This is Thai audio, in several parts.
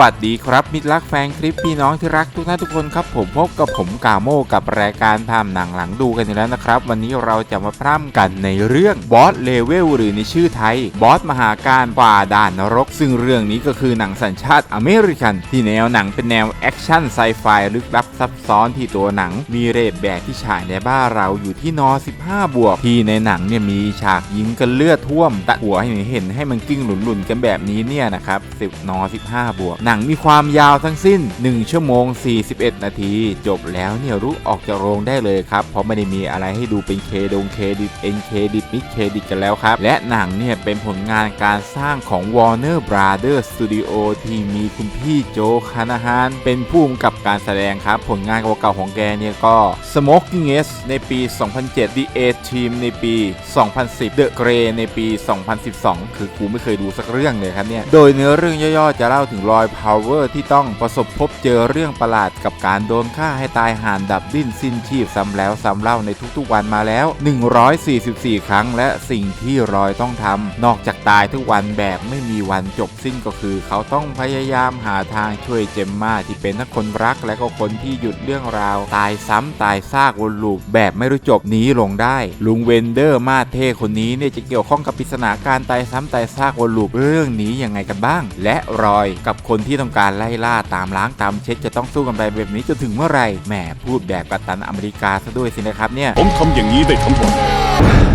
วัสดีครับมิตรรักแฟนคลิปพี่น้องที่รักทุกท่านทุกคนครับผมพบกับผมกาโมกับรายการพามหนังหลังดูกันอีกแล้วนะครับ วันนี้เราจะมาพร่ำกันในเรื่องบอสเลเวลหรือในชื่อไทยบอสมหาการฝ่าด่านนรก ซึ่งเรื่องนี้ก็คือหนังสัญชาติอเมริกัน ที่แนวหนังเป็นแนวแอคชั่นไซไฟลึกลับซับซ้อนที่ตัวหนัง มีเรทแบบที่ฉายในบ้านเราอยู่ที่นอ15 บวก ที่ในหนังเนี่ยมีฉากยิงกันเลือดท่วมตัดหัวให้เห็นให้มันกิ้งหลุนๆกันแบบนี้เนี่ยนะครับ10นอ15 บวกหนังมีความยาวทั้งสิ้น 1 ชั่วโมง 41 นาที จบแล้วเนี่ยรู้ออกจากโรงได้เลยครับ เพราะไม่ได้มีอะไรให้ดูเป็นเคดงเครดิตเอ็นเครดิตมิดเครดิตกันแล้วครับ และหนังเนี่ยเป็นผลงานการสร้างของ Warner Brothers Studio ที่มีคุณพี่โจคานาฮานเป็นผู้กำกับการแสดงครับ ผลงานเก่าๆของแกเนี่ยก็ Smoking S ในปี 2007 The A Team ในปี 2010 The Grey ในปี 2012 คือกูไม่เคยดูสักเรื่องเลยครับเนี่ยโดยเนื้อเรื่องย่อๆจะเล่าถึงรอยอยพาวเวอร์ที่ต้องประสบพบเจอเรื่องประหลาดกับการโดนฆ่าให้ตายห่านดับดิ้นสิ้นชีพซ้ำแล้วซ้ำเล่าในทุกๆวันมาแล้ว 144 ครั้ง และสิ่งที่รอยต้องทำนอกจากตายทุกวันแบบไม่มีวันจบสิ้นก็คือ เขาต้องพยายามหาทางช่วยเจมมาที่เป็นทั้งคนรักและก็คนที่หยุดเรื่องราว ตายซ้ำตายซากวนลูปแบบไม่รู้จบหนีลงได้ ลุงเวนเดอร์มาเทคนนี้เนี่ยจะเกี่ยวข้องกับปริศนาการตายซ้ำตายซากวนลูปเรื่องนี้ยังไงกันบ้าง และรอยกับคนนที่ต้องการไล่ล่าตามล้างตามเช็ดจะต้องสู้กันไปแบบนี้จนถึงเมื่อไหร่แหมพูดแบบกัปตันอเมริกาซะด้วยสินะครับเนี่ยผมทำอย่างนี้ได้ทั้งหมด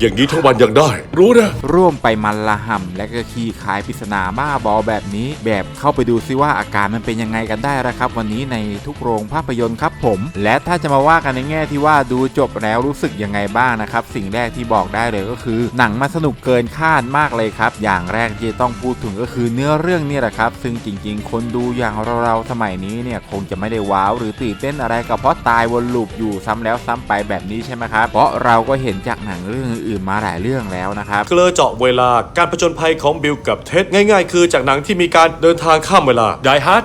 อย่างนี้ทั้งวันยังได้ รู้นะ ร่วมไปมันละห่ำและก็ขี่ขายปริศนาบ้าบอแบบนี้ แบบเข้าไปดูซิว่าอาการมันเป็นยังไงกันได้ล้วครับ วันนี้ในทุกโรงภาพยนตร์ครับผม และถ้าจะมาว่ากันในแง่ที่ว่าดูจบแล้วรู้สึกยังไงบ้างนะครับ สิ่งแรกที่บอกได้เลยก็คือ หนังมันสนุกเกินคาดมากเลยครับ อย่างแรกที่ต้องพูดถึงก็คือเนื้อเรื่องนี่แหละครับ ซึ่งจริง ๆ คนดูอย่างเราๆสมัยนี้เนี่ยคงจะไม่ได้ว้าวหรือตื่นเต้นอะไรกับเพราะตายวนลูปอยู่ซ้ำแล้วซ้ำไปแบบนี้ใช่ไหมครับเพราะเราก็เห็นจากหนังเรื่องอื่นๆมาหลายเรื่องแล้วนะครับเกลอเจาะเวลาการผจญภัยของบิลกับเท็ดง่าย ๆ คือจากหนังที่มีการเดินทางข้ามเวลาไดฮาร์ด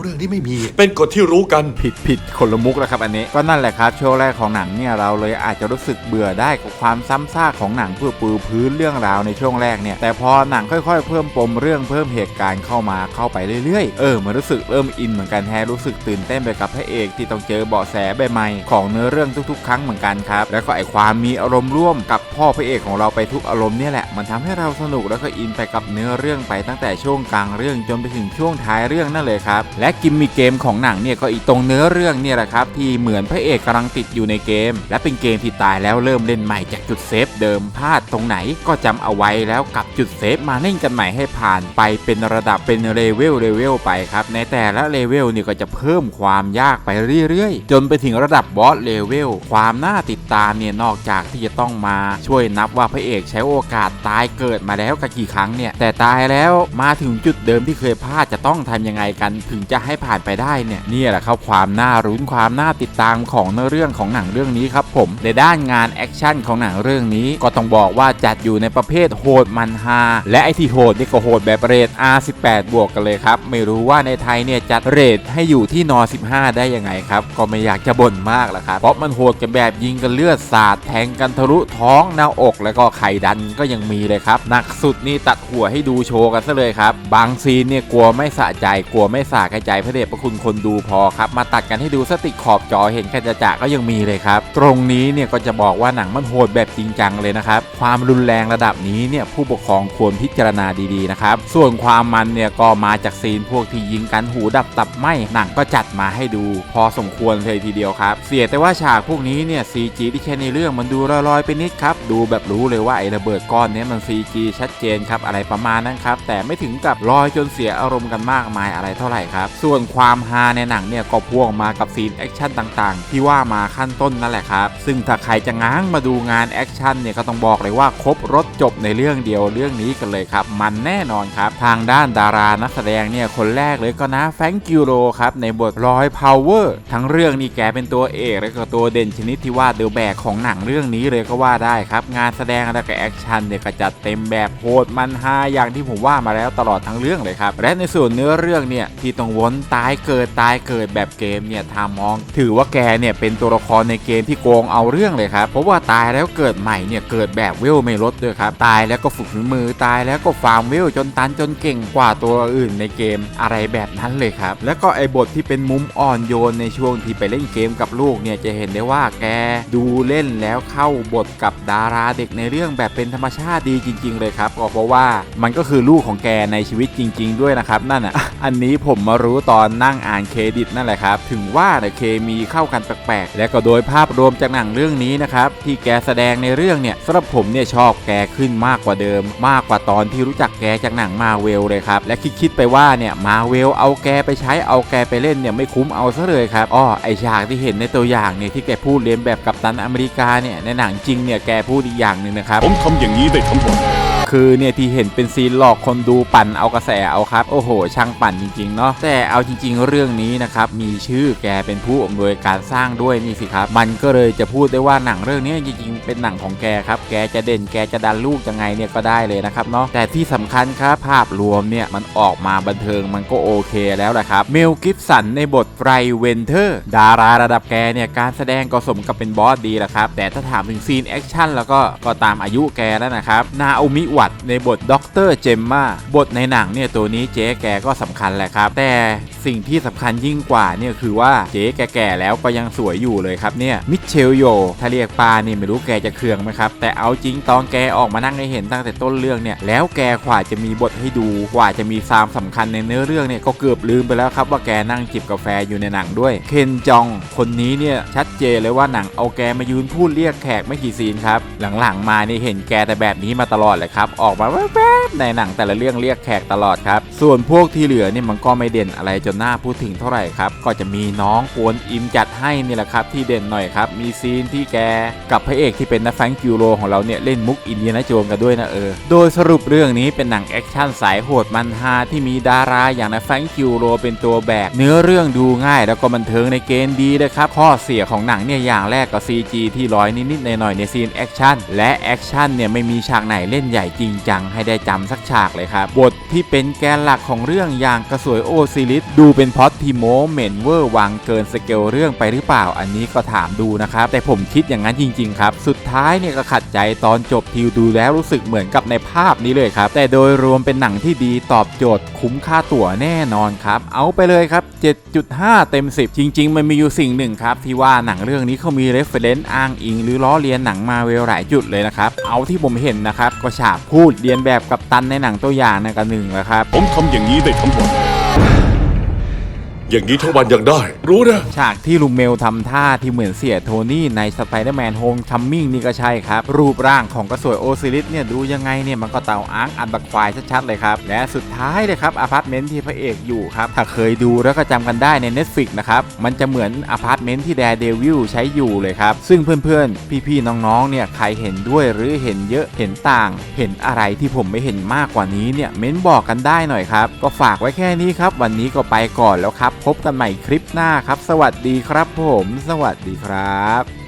เรื่องนี้ไม่มี เป็นกฎที่รู้กัน ผิดผิดคนละมุกแล้วครับอันนี้ ก็นั่นแหละครับช่วงแรกของหนังเนี่ยเราเลยอาจจะรู้สึกเบื่อได้กับความซ้ำซากของหนังเพื่อปูพื้นเรื่องราวในช่วงแรกเนี่ยแต่พอหนังค่อยๆ เพิ่มปมเรื่องเพิ่มเหตุการณ์เข้ามาเข้าไปเรื่อยๆ เออมันรู้สึกเริ่มอินเหมือนกันแฮะรู้สึกตื่นเต้นไปกับพระเอกที่ต้องเจอเบาะแสใหม่ๆของเนื้อเรื่องทุกๆ ครั้งเหมือนกันครับแล้วก็ไอความมีอารมณ์ร่วมกับพ่อพระเอกของเราไปทุกอารมณ์เนี่ยแหละมันทำให้เราสนุกแล้วก็อินไปกับเนื้อเรื่องไปตั้งแต่ช่วงกลางเรื่องจนไปถึงช่วงท้ายเรื่องนั่นเลยครับและกิมมีเกมของหนังเนี่ยก็อีกตรงเนื้อเรื่องเนี่ยแหละครับที่เหมือนพระเอกกำลังติดอยู่ในเกม และเป็นเกมที่ตายแล้วเริ่มเล่นใหม่จากจุดเซฟเดิมพลาดตรงไหนก็จำเอาไว้แล้วกลับจุดเซฟมาเล่นกันใหม่ให้ผ่านไปเป็นระดับเป็นเลเวลเลเวลไปครับในแต่ละเลเวลนี่ก็จะเพิ่มความยากไปเรื่อยๆ จนไปถึงระดับบอสเลเวลความน่าติดตามเนี่ยนอกจากที่จะต้องมาช่วยนับว่าพระเอกใช้โอกาสตายเกิดมาแล้วกี่ครั้งเนี่ยแต่ตายแล้วมาถึงจุดเดิมที่เคยพลาดจะต้องทำยังไงกันถึงจะะให้ผ่านไปได้เนี่ยนี่แหละครับความน่ารุ้นความน่าติดตามของเนื้อเรื่องของหนังเรื่องนี้ครับผมในด้านงานแอคชั่นของหนังเรื่องนี้ ก็ต้องบอกว่าจัดอยู่ในประเภทโหดมันฮาและไอที่โหดนี่ก็โหดแบบเรท R18 บวกกันเลยครับไม่รู้ว่าในไทยเนี่ยจัดเรทให้อยู่ที่นอ15 ได้ยังไงครับก็ไม่อยากจะบ่นมากละครับเพราะมันโหดกันแบบยิงกันเลือดสาดแทงกันทะลุท้องหน้าอกแล้วก็ไข่ดันก็ยังมีเลยครับหนักสุดนี่ตัดหัวให้ดูโชว์กันซะเลยครับบางซีนเนี่ยกลัวไม่สะใจกลัวไม่สะกระใจพระเดชพระคุณคนดูพอครับ มาตัดกันให้ดูสติขอบจอเห็นกันจะๆก็ยังมีเลยครับ ตรงนี้เนี่ยก็จะบอกว่าหนังมันโหดแบบจริงจังเลยนะครับ ความรุนแรงระดับนี้เนี่ยผู้ปกครองควรพิจารณาดีๆนะครับ ส่วนความมันเนี่ยก็มาจากซีนพวกที่ยิงกันหูดับตับไหมหนังก็จัดมาให้ดู พอสมควรเลยทีเดียวครับ เสียแต่ว่าฉากพวกนี้เนี่ย CG ที่แค่ในเรื่องมันดูลอยๆไปนิดครับดูแบบรู้เลยว่าไอ้ระเบิดก้อนเนี้มัน CG ชัดเจนครับอะไรประมาณนั้นครับแต่ไม่ถึงกับลอยจนเสียอารมณ์กันมากมายอะไรเท่าไหร่ครับส่วนความฮาในหนังเนี่ยก็พ่วงมากับซีนแอคชั่นต่างๆ ที่ว่ามาขั้นต้นนั่นแหละครับ ซึ่งถ้าใครจะง้างมาดูงานแอคชั่นเนี่ยก็ต้องบอกเลยว่าครบรถจบในเรื่องเดียวเรื่องนี้กันเลยครับ มันแน่นอนครับ ทางด้านดารานักแสดงเนี่ยคนแรกเลยก็นะแฟรงกิโรครับในบทรอยพาวเวอร์ทั้งเรื่องนี่แกเป็นตัวเอกและก็ตัวเด่นชนิดที่ว่าเดือแบกของหนังเรื่องนี้เลยก็ว่าได้ครับ งานแสดงและก็แอคชั่นเนี่ยก็จัดเต็มแบบโหดมันฮาอย่างที่ผมว่ามาแล้วตลอดทั้งเรื่องเลยครับและในส่วนเนื้อเรื่องเนี่ยที่ต้องววนตายเกิดตายเกิดแบบเกมเนี่ยทามอง ถือว่าแกเนี่ยเป็นตัวละครในเกมที่โกงเอาเรื่องเลยครับเพราะว่าตายแล้วเกิดใหม่เนี่ยเกิดแบบเวลไม่ลดด้วยครับตายแล้วก็ฝึกฝีมือตายแล้วก็ฟาร์มเวลจนตันจนเก่งกว่าตัวอื่นในเกมอะไรแบบนั้นเลยครับแล้วก็ไอ้บทที่เป็นมุมอ่อนโยนในช่วงที่ไปเล่นเกมกับลูกเนี่ยจะเห็นได้ว่าแกดูเล่นแล้วเข้าบทกับดาราเด็กในเรื่องแบบเป็นธรรมชาติดีจริง ๆ เลยครับก็เพราะว่ามันก็คือลูกของแกในชีวิตจริง ๆ ด้วยนะครับนั่นอะอันนี้ผมมารู้ตอนนั่งอ่านเครดิตนั่นแหละครับ ถึงว่าแต่เคมีเข้ากันแปลกๆ และก็โดยภาพรวมจากหนังเรื่องนี้นะครับ ที่แกแสดงในเรื่องเนี่ยสำหรับผมเนี่ยชอบแกขึ้นมากกว่าเดิม มากกว่าตอนที่รู้จักแกจากหนังมาเวลเลยครับ และคิดๆไปว่าเนี่ยมาเวลเอาแกไปใช้เอาแกไปเล่นเนี่ยไม่คุ้มเอาซะเลยครับอ้อไอฉากที่เห็นในตัวอย่างเนี่ยที่แกพูดเลียนแบบกับตันอเมริกาเนี่ยในหนังจริงเนี่ยแกพูดอีกอย่างหนึ่งนะครับผมทำอย่างนี้ได้ทั้งหมด คือเนี่ยที่เห็นเป็นซีนหลอกคนดูปั่นเอากระแสเอาครับโอ้โห ช่างปั่นจริงๆเนาะแต่เอาจริง ๆ เรื่องนี้นะครับมีชื่อแกเป็นผู้อำนวยการสร้างด้วยนี่สิครับ มันก็เลยจะพูดได้ว่าหนังเรื่องนี้จริงๆเป็นหนังของแกครับแกจะเด่นแกจะดันลูกยังไงเนี่ยก็ได้เลยนะครับเนาะแต่ที่สำคัญครับภาพรวมเนี่ยมันออกมาบันเทิงมันก็โอเคแล้วแหละครับเมลกิฟสันในบทไบรเวนเทอร์ ดาราระดับแกเนี่ยการแสดงก็สมกับเป็นบอสดีแหละครับแต่ถ้าถามถึงซีนแอคชั่นแล้วก็ก็ตามอายุแกแล้วนะครับนาโอมิวัตในบทด็อกเตอร์เจมมาบทในหนังเนี่ยตัวนี้เจ๊แกก็สำคัญแหละครับ แต่สิ่งที่สำคัญยิ่งกว่าเนี่ยคือว่าเจ๊แกแก่แล้วก็ยังสวยอยู่เลยครับเนี่ยมิเชลโยถ้าเรียกปาเนี่ยไม่รู้แกจะเคืองไหมครับ แต่เอาจริงตอนแกออกมานั่งให้เห็นตั้งแต่ต้นเรื่องเนี่ยแล้วแกกว่าจะมีบทให้ดูกว่าจะมีซามสำคัญในเนื้อเรื่องเนี่ยก็เกือบลืมไปแล้วครับว่าแกนั่งจิบกาแฟอยู่ในหนังด้วย เคนจองคนนี้เนี่ยชัดเจนเลยว่าหนังเอาแกมายืนพูดเรียกแขกไม่กี่ซีนครับหลังๆมานี่เห็นแกแต่แบบนี้มาตลอดเลยครับออกมาแวบๆในหนังแต่ละเรื่องเรียกแขกตลอดครับ ส่วนพวกที่เหลือเนี่ยมันก็ไม่เด่นอะไรจนน่าพูดถึงเท่าไหร่ครับ ก็จะมีน้องกวนอิมจัดให้นี่แหละครับที่เด่นหน่อยครับ มีซีนที่แกกับพระเอกที่เป็นนักแฟงกิวโรของเราเนี่ยเล่นมุกอินเดียนาโจนกันด้วยนะเออ โดยสรุปเรื่องนี้เป็นหนังแอคชั่นสายโหดมันฮาที่มีดาราอย่างนักแฟงกิวโรเป็นตัวแบก เนื้อเรื่องดูง่ายแล้วก็บันเทิงในเกณฑ์ดีเลยครับ ข้อเสียของหนังเนี่ยอย่างแรกก็ CG ที่ร้อยนิดๆหน่อยๆในซีนแอคชั่นและแอคชั่นเนี่ยไม่มีฉากไหนเล่นใหญ่จริงจังให้ได้จำสักฉากเลยครับบทที่เป็นแกนหลักของเรื่องอย่างกระสวยโอซิลิสดูเป็นพ็อตที่โมเมนเวอร์วังเกินสเกลเรื่องไปหรือเปล่าอันนี้ก็ถามดูนะครับแต่ผมคิดอย่างนั้นจริง ๆ ครับ สุดท้ายเนี่ยก็ขัดใจตอนจบทิวดูแล้วรู้สึกเหมือนกับในภาพนี้เลยครับ แต่โดยรวมเป็นหนังที่ดีตอบโจทย์คุ้มค่าตั๋วแน่นอนครับ เอาไปเลยครับ 7.5 เต็ม 10 จริง ๆ มันมีอยู่สิ่งหนึ่งครับ ที่ว่าหนังเรื่องนี้เขามีเรฟเฟรนซ์อ้างอิง หรือล้อเลียนหนังมาเวลหลายจุดเลยนะครับ เอาที่ผมเห็นนะครับก็ฉาก พูดเรียนแบบกับตันในหนังตัวอย่างนะกันหนึ่งนะครับ ผมทำอย่างนี้ได้ทั้งหมด อย่างนี้ทั้งวันยังได้ รู้นะ ฉากที่ลุงเมลทำท่าที่เหมือนเสียโทนี่ในสไปเดอร์แมนโฮมคัมมิ่งนี่ก็ใช่ครับ รูปร่างของกระสวยโอซิลิสเนี่ยดูยังไงเนี่ยมันก็เตาอาร์คอันบักควายชัดๆเลยครับ และสุดท้ายเลยครับอพาร์ตเมนต์ที่พระเอกอยู่ครับ ถ้าเคยดูแล้วก็จำกันได้ใน Netflix นะครับ มันจะเหมือนอพาร์ตเมนต์ที่แดร์เดวิลใช้อยู่เลยครับ ซึ่งเพื่อนๆ พี่ๆ น้องๆ เนี่ยใครเห็นด้วยหรือเห็นเยอะเห็นต่าง เห็นอะไรที่ผมไม่เห็นมากกว่านี้เนี่ยเม้นบอกกันได้หน่อยครับก็ฝากไว้แค่นี้ครับวันนี้ก็ไปก่อนแล้วครับพบกันใหม่คลิปหน้าครับ สวัสดีครับผม สวัสดีครับ